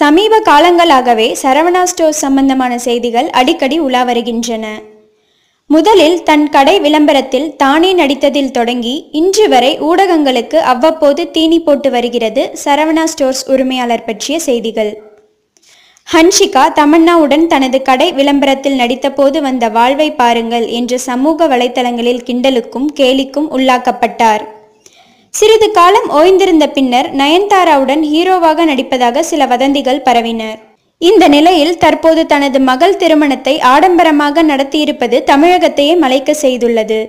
சமீப காலங்களாகவே சரவணா ஸ்டோர்ஸ் சம்பந்தமான செய்திகள் அடிக்கடி உலா வருகின்றன. முதலில் தன் கடை விளம்பரத்தில் தானே நடித்ததில் தொடங்கி இன்று வரை ஊடகங்களுக்கு அவ்வப்போது தீனி போட்டு வருகிறது சரவணா ஸ்டோர்ஸ் உரிமையாளர் பற்றிய செய்திகள். ஹன்ஷிகா தமன்னாவுடன் தனது கடை விளம்பரத்தில் நடித்தபோது வந்த வாழ்வை பாருங்கள் என்று சமூக வலைத்தளங்களில் கிண்டலுக்கும் கேலிக்கும் உள்ளாக்கப்பட்டார். சிறிது காலம் ஓய்ந்திருந்த பின்னர் நயன்தாராவுடன் ஹீரோவாக நடிப்பதாக சில வதந்திகள் பரவினர். இந்த நிலையில் தற்போது தனது மகள் திருமணத்தை ஆடம்பரமாக நடத்தியிருப்பது தமிழகத்தையே மலைக்க செய்துள்ளது.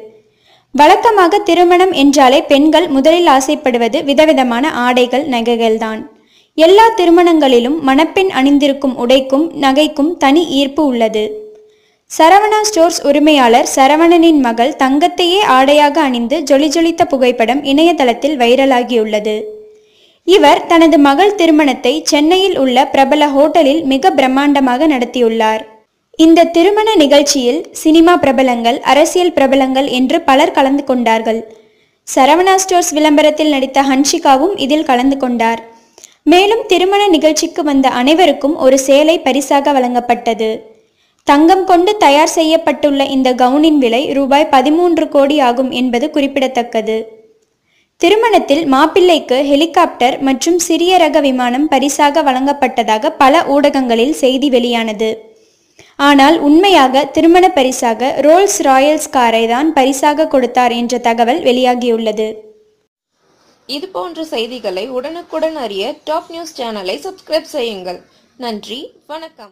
வழக்கமாக திருமணம் என்றாலே பெண்கள் முதலில் ஆசைப்படுவது விதவிதமான ஆடைகள் நகைகள்தான். எல்லா திருமணங்களிலும் மணப்பெண் அணிந்திருக்கும் உடைக்கும் நகைக்கும் தனி ஈர்ப்பு உள்ளது. சரவணா ஸ்டோர்ஸ் உரிமையாளர் சரவணனின் மகள் தங்கத்தையே ஆடையாக அணிந்து ஜொலி ஜொலித்த புகைப்படம் இணையதளத்தில் வைரலாகியுள்ளது. இவர் தனது மகள் திருமணத்தை சென்னையில் உள்ள பிரபல ஹோட்டலில் மிக பிரம்மாண்டமாக நடத்தியுள்ளார். இந்த திருமண நிகழ்ச்சியில் சினிமா பிரபலங்கள் அரசியல் பிரபலங்கள் என்று பலர் கலந்து கொண்டார்கள். சரவணா ஸ்டோர்ஸ் விளம்பரத்தில் நடித்த ஹன்ஷிகாவும் இதில் கலந்து கொண்டார். மேலும் திருமண நிகழ்ச்சிக்கு வந்த அனைவருக்கும் ஒரு சேலை பரிசாக வழங்கப்பட்டது. தங்கம் கொண்டு தயார் செய்யப்பட்டுள்ள இந்த கவுனின் விலை ரூபாய் பதிமூன்று கோடி ஆகும் என்பது குறிப்பிடத்தக்கது. திருமணத்தில் மாப்பிள்ளைக்கு ஹெலிகாப்டர் மற்றும் சிறிய ரக விமானம் பரிசாக வழங்கப்பட்டதாக பல ஊடகங்களில் செய்தி வெளியானது. ஆனால் உண்மையாக திருமண பரிசாக ரோல்ஸ் ராயல்ஸ் காரை தான் பரிசாக கொடுத்தார் என்ற தகவல் வெளியாகியுள்ளது. இது போன்ற செய்திகளை உடனுக்குடன் அறிய டாப் நியூஸ் சேனலை சப்ஸ்கிரைப் செய்யுங்கள். நன்றி வணக்கம்.